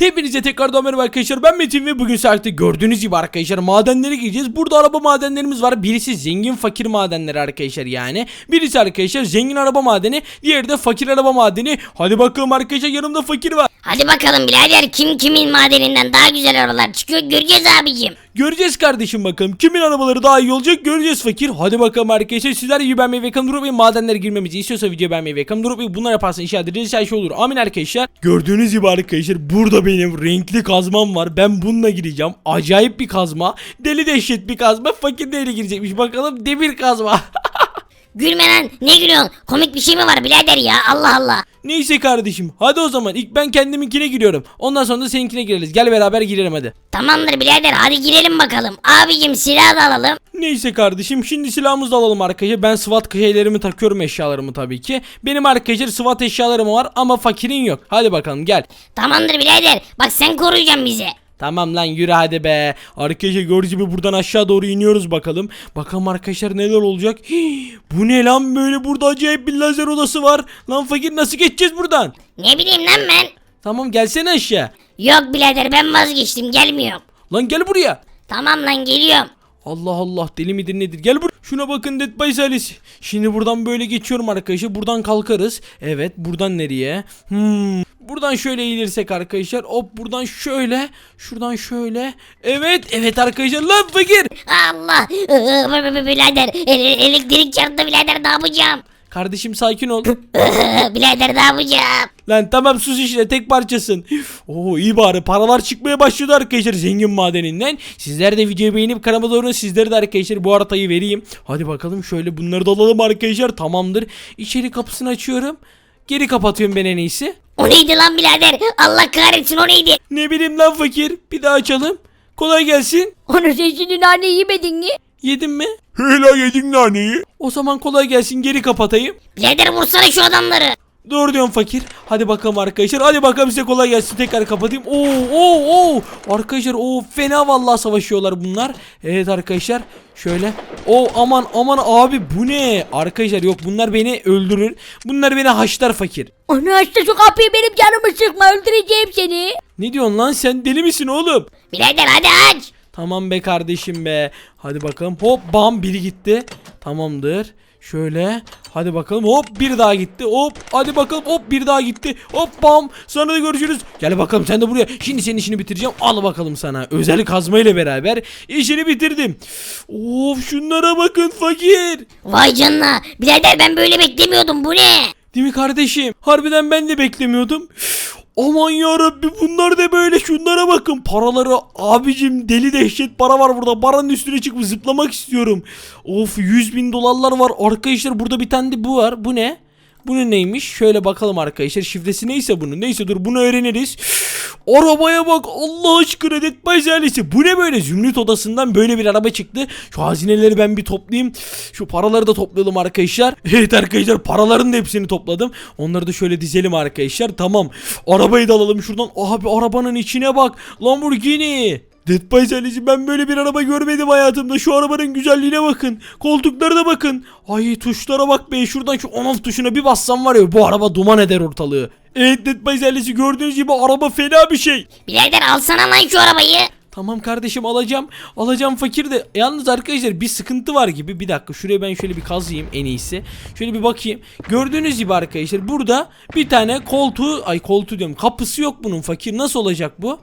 Hepinize tekrardan merhaba arkadaşlar ben Metin ve bugün saatte gördüğünüz gibi arkadaşlar madenlere gideceğiz. Burada araba madenlerimiz var. Birisi zengin fakir madenleri arkadaşlar yani. Birisi arkadaşlar zengin araba madeni. Diğeri de fakir araba madeni. Hadi bakalım arkadaşlar yanımda fakir var. Hadi bakalım birader kim kimin madeninden daha güzel arabalar çıkıyor göreceğiz abicim. Göreceğiz kardeşim bakalım. Kimin arabaları daha iyi olacak göreceğiz fakir. Hadi bakalım arkadaşlar sizler gibi beğenmeyi ve kanalıma durup madenlere girmemizi istiyorsa video beğenmeyi ve kanalıma durup bunlar yaparsan inşallah dediğiniz şey olur. Amin arkadaşlar. Gördüğünüz gibi arkadaşlar burada benim renkli kazmam var. Ben bununla gireceğim. Acayip bir kazma. Deli dehşet bir kazma. Fakir neyle girecekmiş bakalım demir kazma. Gülme lan ne gülüyorsun komik bir şey mi var birader ya Allah Allah. Neyse kardeşim. Hadi o zaman ilk ben kendiminkine giriyorum. Ondan sonra da seninkine gireriz. Gel beraber girelim hadi. Tamamdır birader hadi girelim bakalım. Abicim silah da alalım. Neyse kardeşim şimdi silahımızı da alalım arkadaşlar. Ben SWAT şeylerimi takıyorum eşyalarımı tabii ki. Benim arkadaşlar SWAT eşyalarım var ama fakirin yok. Hadi bakalım gel. Tamamdır birader bak sen koruyacaksın bizi. Tamam lan yürü hadi be. Arkadaşlar gördüğünüz gibi buradan aşağı doğru iniyoruz bakalım. Bakalım arkadaşlar neler olacak. Hii, bu ne lan böyle burada acayip bir lazer odası var. Lan fakir nasıl geçeceğiz buradan? Ne bileyim lan ben. Tamam gelsene aşağı. Yok birader ben vazgeçtim gelmiyorum. Lan gel buraya. Tamam lan geliyorum. Allah Allah deli midir nedir gel buraya. Şuna bakın Dead by Salih. Şimdi buradan böyle geçiyorum arkadaşlar. Buradan kalkarız. Evet buradan nereye? Hmm. Buradan şöyle eğilirsek arkadaşlar. Hop buradan şöyle. Şuradan şöyle. Evet evet arkadaşlar lan fakir. Allah b- birader ele- elektrik çarptı birader ne yapacağım? Kardeşim sakin ol. Iı, birader ne yapacağım? Lan tamam sus işte tek parçasın. Oo iyi bari paralar çıkmaya başladı arkadaşlar zengin madeninden. Sizler de videoyu beğenip kanalıma doğru sizlere de arkadaşlar bu haritayı vereyim. Hadi bakalım şöyle bunları da alalım arkadaşlar tamamdır. İçeri kapısını açıyorum. Geri kapatıyorum ben en iyisi. O neydi lan birader? Allah kahretsin o neydi? Ne bileyim lan fakir. Bir daha açalım. Kolay gelsin. Onu sen şimdi nane yemedin mi? Yedin mi? Hele yedin naneyi. O zaman kolay gelsin geri kapatayım. Birader vursana şu adamları. Doğru diyorsun fakir. Hadi bakalım arkadaşlar. Hadi bakalım size kolay gelsin. Tekrar kapatayım. Oo oo oo. Arkadaşlar o fena vallahi savaşıyorlar bunlar. Evet arkadaşlar. Şöyle. O aman aman abi bu ne? Arkadaşlar yok bunlar beni öldürür. Bunlar beni haşlar fakir. Onu açtı şu kapıyı benim canımı sıkma öldüreceğim seni. Ne diyorsun lan sen deli misin oğlum? Birader hadi aç. Tamam be kardeşim be. Hadi bakalım. Hop bam biri gitti. Tamamdır. Şöyle. Hadi bakalım. Hop bir daha gitti. Hop hadi bakalım. Hop bir daha gitti. Hop bam. Sonra da görüşürüz. Gel bakalım sen de buraya. Şimdi senin işini bitireceğim. Al bakalım sana. Özel kazma ile beraber işini bitirdim. Of şunlara bakın fakir. Vay canına. Birader ben böyle beklemiyordum bu ne? Değil mi kardeşim? Harbiden ben de beklemiyordum. Aman yarabbi bunlar da böyle? Şunlara bakın. Paraları abicim deli dehşet para var burada. Paranın üstüne çıkıp zıplamak istiyorum. Of 100 bin dolarlar var. Arkadaşlar burada bir tane de bu var. Bu ne? Bunun neymiş? Şöyle bakalım arkadaşlar. Şifresi neyse bunun. Neyse dur bunu öğreniriz Arabaya bak Allah aşkına Dead by. Bu ne böyle zümrüt odasından böyle bir araba çıktı. Şu hazineleri ben bir toplayayım. Şu paraları da toplayalım arkadaşlar. Evet arkadaşlar paraların da hepsini topladım. Onları da şöyle dizelim arkadaşlar. Tamam. Arabayı da alalım şuradan. Abi arabanın içine bak. Lamborghini. Dead by Zerlisi ben böyle bir araba görmedim hayatımda. Şu arabanın güzelliğine bakın. Koltuklarına bakın. Ay tuşlara bak be. Şuradan şu on off tuşuna bir bassam var ya bu araba duman eder ortalığı. Evet by Zerlisi gördüğünüz gibi araba fena bir şey. Birader alsana lan şu arabayı. Tamam kardeşim alacağım. Alacağım fakir de. Yalnız arkadaşlar bir sıkıntı var gibi. Bir dakika şuraya ben şöyle bir kazıyım en iyisi. Şöyle bir bakayım. Gördüğünüz gibi arkadaşlar burada bir tane koltuğu ay koltuğu diyorum. Kapısı yok bunun fakir. Nasıl olacak bu?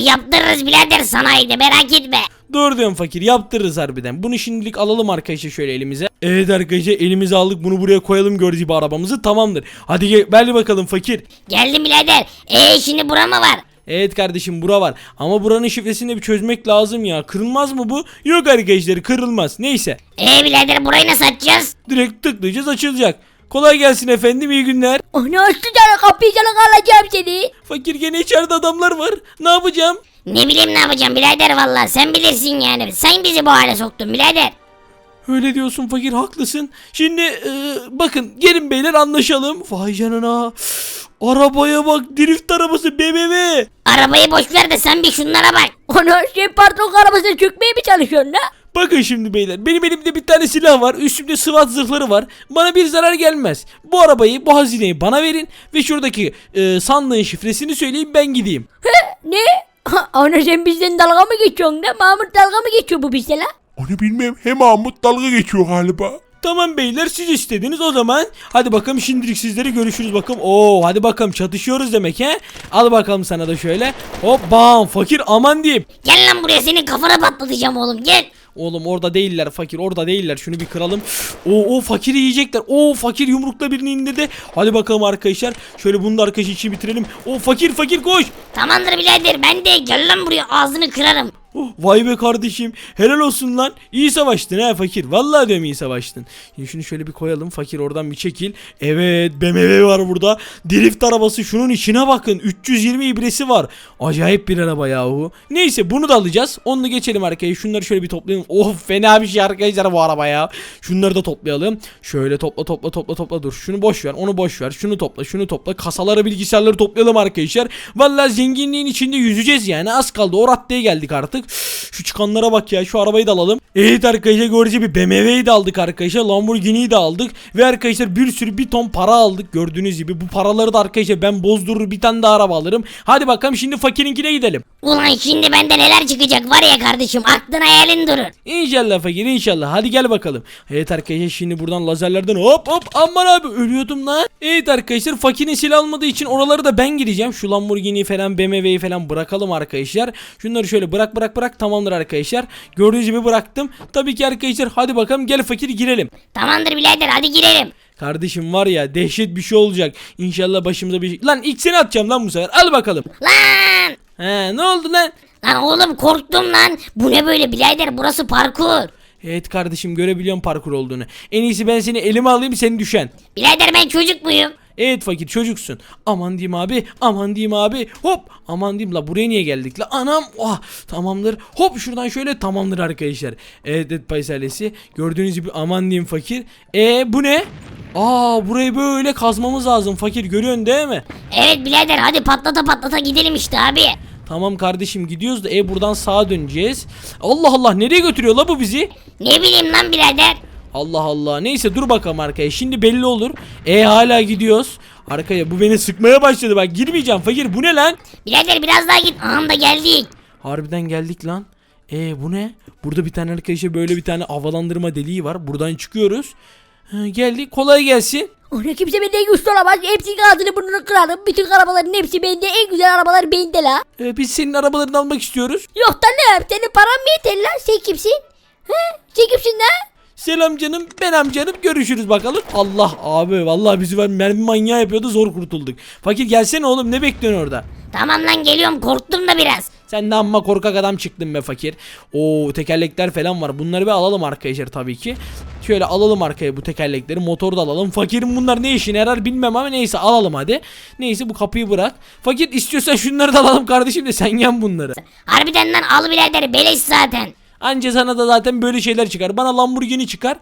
Yaptırırız birader sanayide merak etme. Doğru diyorum fakir yaptırırız harbiden. Bunu şimdilik alalım arkadaşlar şöyle elimize. Evet arkadaşlar elimize aldık bunu buraya koyalım gördüğünüz gibi arabamızı tamamdır. Hadi gel ver bakalım fakir. Geldim birader. Eee şimdi bura mı var? Evet kardeşim bura var. Ama buranın şifresini de bir çözmek lazım ya. Kırılmaz mı bu? Yok arkadaşlar kırılmaz. Neyse. Eee birader burayı nasıl açacağız? Direkt tıklayacağız açılacak. Kolay gelsin efendim iyi günler. Onu açtı canım kapıyı canım alacağım seni. Fakir gene içeride adamlar var. Ne yapacağım? Ne bileyim ne yapacağım birader valla sen bilirsin yani. Sen bizi bu hale soktun birader. Öyle diyorsun fakir haklısın. Şimdi e, bakın gelin beyler anlaşalım. Vay canına. Arabaya bak drift arabası BMW. Arabayı boş ver de sen bir şunlara bak. Onu sen patron arabasına çökmeye mi çalışıyorsun la? Bakın şimdi beyler benim elimde bir tane silah var üstümde SWAT zırhları var bana bir zarar gelmez. Bu arabayı bu hazineyi bana verin ve şuradaki e, sandığın şifresini söyleyin ben gideyim. Ne? Ana sen bizden dalga mı geçiyorsun da? Mahmut dalga mı geçiyor bu bizle la? Onu bilmem. Hem Mahmut dalga geçiyor galiba. Tamam beyler siz istediniz o zaman. Hadi bakalım şimdilik sizleri görüşürüz bakalım. Oo hadi bakalım çatışıyoruz demek he. Al bakalım sana da şöyle. Hop bam fakir aman diyeyim. Gel lan buraya senin kafana patlatacağım oğlum gel. Oğlum orada değiller fakir orada değiller şunu bir kıralım. O o fakiri yiyecekler. O fakir yumrukla birini indirdi. Hadi bakalım arkadaşlar. Şöyle bunu da arkadaş için bitirelim. O fakir fakir koş. Tamamdır birader ben de gel lan buraya ağzını kırarım. Oh, vay be kardeşim. Helal olsun lan. İyi savaştın ha fakir. Vallahi diyorum iyi savaştın. Şimdi şunu şöyle bir koyalım. Fakir oradan bir çekil. Evet BMW var burada. Drift arabası şunun içine bakın. 320 ibresi var. Acayip bir araba yahu. Neyse bunu da alacağız. Onu da geçelim arkaya. Şunları şöyle bir toplayalım. Oh fena bir şey arkadaşlar bu araba ya. Şunları da toplayalım. Şöyle topla topla topla topla dur. Şunu boş ver. Onu boş ver. Şunu topla. Şunu topla. Kasaları bilgisayarları toplayalım arkadaşlar. Vallahi zenginliğin içinde yüzeceğiz yani. Az kaldı. O raddeye geldik artık. Şu çıkanlara bak ya. Şu arabayı da alalım. Evet arkadaşlar gördüğünüz gibi BMW'yi de aldık arkadaşlar. Lamborghini'yi de aldık. Ve arkadaşlar bir sürü bir ton para aldık. Gördüğünüz gibi bu paraları da arkadaşlar ben bozdurur bir tane daha araba alırım. Hadi bakalım şimdi fakirinkine gidelim. Ulan şimdi bende neler çıkacak var ya kardeşim aklın hayalin durur. İnşallah fakir inşallah. Hadi gel bakalım. Evet arkadaşlar şimdi buradan lazerlerden hop hop aman abi ölüyordum lan. Evet arkadaşlar fakirin silah almadığı için oraları da ben gireceğim. Şu Lamborghini falan BMW'yi falan bırakalım arkadaşlar. Şunları şöyle bırak bırak bırak tamamdır arkadaşlar. Gördüğünüz gibi bıraktım. Tabii ki arkadaşlar hadi bakalım gel fakir girelim. Tamamdır birader hadi girelim. Kardeşim var ya dehşet bir şey olacak. İnşallah başımıza bir şey... Lan ilk seni atacağım lan bu sefer. Al bakalım. Lan! He ne oldu lan? Lan oğlum korktum lan. Bu ne böyle birader burası parkur. Evet kardeşim görebiliyorum parkur olduğunu. En iyisi ben seni elime alayım sen düşen. Birader ben çocuk muyum? Evet fakir çocuksun. Aman diyeyim abi. Aman diyeyim abi. Hop. Aman diyeyim la buraya niye geldik la? Anam. Oh, tamamdır. Hop şuradan şöyle tamamdır arkadaşlar. Evet evet paysalesi. Gördüğünüz gibi aman diyeyim fakir. E bu ne? Aa burayı böyle kazmamız lazım fakir görüyorsun değil mi? Evet birader hadi patlata patlata gidelim işte abi. Tamam kardeşim gidiyoruz da e buradan sağa döneceğiz. Allah Allah nereye götürüyor la bu bizi? Ne bileyim lan birader. Allah Allah. Neyse dur bakalım arkaya. Şimdi belli olur. E hala gidiyoruz. Arkaya bu beni sıkmaya başladı bak. Girmeyeceğim fakir. Bu ne lan? Birader biraz daha git. Aha da geldik. Harbiden geldik lan. E bu ne? Burada bir tane arkadaşa böyle bir tane havalandırma deliği var. Buradan çıkıyoruz. Ha, geldik. Kolay gelsin. Ona kimse benden güçlü olamaz. Hepsinin ağzını burnunu kırarım. Bütün arabaların hepsi bende. En güzel arabalar bende la. E, biz senin arabalarını almak istiyoruz. Yok da ne? Senin paran mı yeter lan? Sen kimsin? He? Sen kimsin lan? Selam canım ben amcanım görüşürüz bakalım. Allah abi vallahi bizi ben mermi manyağı yapıyordu zor kurtulduk. Fakir gelsene oğlum ne bekliyorsun orada? Tamam lan geliyorum korktum da biraz. Sen de amma korkak adam çıktın be fakir. Oo tekerlekler falan var. Bunları bir alalım arkadaşlar tabii ki. Şöyle alalım arkaya bu tekerlekleri. Motoru da alalım. Fakirin bunlar ne işine yarar bilmem ama neyse alalım hadi. Neyse bu kapıyı bırak. Fakir istiyorsan şunları da alalım kardeşim de sen yan bunları. Harbiden lan al birader beleş zaten. Anca sana da zaten böyle şeyler çıkar. Bana Lamborghini çıkar.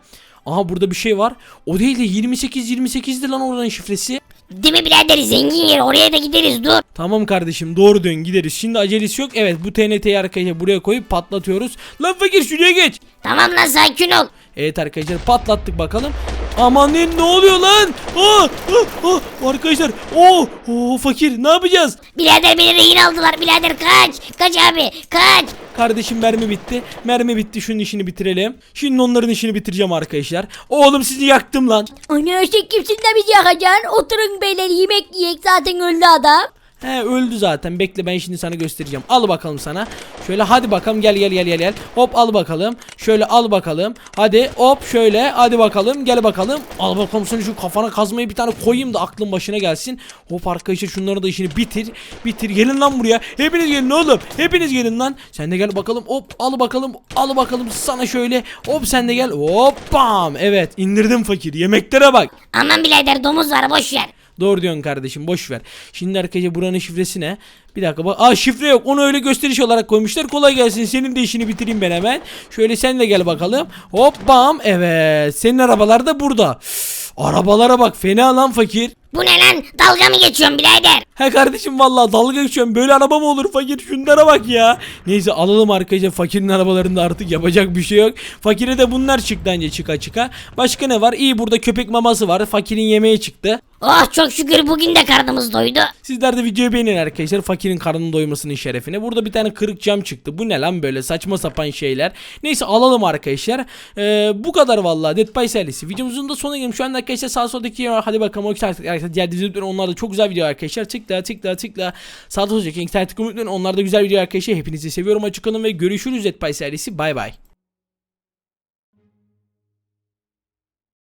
Aha burada bir şey var. O değil de 28 28'di lan oradan şifresi. Değil mi birader zengin yer oraya da gideriz dur. Tamam kardeşim doğru dön gideriz. Şimdi acelesi yok. Evet bu TNT'yi arkaya buraya koyup patlatıyoruz. Lan fakir şuraya geç. Tamam lan sakin ol. Evet arkadaşlar patlattık bakalım. Aman ne ne oluyor lan? Aa, aa, aa, arkadaşlar. Oo, oo, fakir ne yapacağız? Birader beni rehin aldılar birader kaç. Kaç abi kaç. Kardeşim mermi bitti. Mermi bitti. Şunun işini bitirelim. Şimdi onların işini bitireceğim arkadaşlar. Oğlum sizi yaktım lan. Ana sen kimsin de bizi yakacaksın? Oturun beyler yemek yiyek zaten öldü adam. He öldü zaten. Bekle ben şimdi sana göstereceğim. Al bakalım sana. Şöyle hadi bakalım gel gel gel gel gel. Hop al bakalım. Şöyle al bakalım. Hadi hop şöyle hadi bakalım gel bakalım. Al bakalım sana şu kafana kazmayı bir tane koyayım da aklın başına gelsin. Hop arkadaşlar şunları da işini bitir. Bitir gelin lan buraya. Hepiniz gelin oğlum. Hepiniz gelin lan. Sen de gel bakalım. Hop al bakalım. Al bakalım sana şöyle. Hop sen de gel. Hop bam. Evet indirdim fakir. Yemeklere bak. Aman birader domuz var boş ver. Doğru diyorsun kardeşim boş ver. Şimdi arkadaşlar buranın şifresi ne? Bir dakika bak. Aa şifre yok. Onu öyle gösteriş olarak koymuşlar. Kolay gelsin. Senin de işini bitireyim ben hemen. Şöyle sen de gel bakalım. Hop bam. Evet. Senin arabalar da burada. Arabalara bak. Fena lan fakir. Bu ne lan? Dalga mı geçiyorsun birader? He kardeşim vallahi dalga geçiyorum. Böyle araba mı olur fakir? Şunlara bak ya. Neyse alalım arkadaşlar fakirin arabalarında artık yapacak bir şey yok. Fakire de bunlar çıktı anca çıka çıka. Başka ne var? İyi burada köpek maması var. Fakirin yemeği çıktı. Oh çok şükür bugün de karnımız doydu. Sizler de videoyu beğenin arkadaşlar. Fakirin karnının doymasının şerefine. Burada bir tane kırık cam çıktı. Bu ne lan böyle saçma sapan şeyler. Neyse alalım arkadaşlar. Ee, bu kadar vallahi Dead by serisi. Videomuzun da sonuna geldim. Şu anda arkadaşlar sağ soldaki. Hadi bakalım o arkadaşlar diğer diziler onlar da çok güzel video arkadaşlar. Tıkla tıkla tıkla. Sağda soldaki internet unutmayın. Onlar da güzel video arkadaşlar. Hepinizi seviyorum. Açık olun ve görüşürüz by serisi. Bay bay.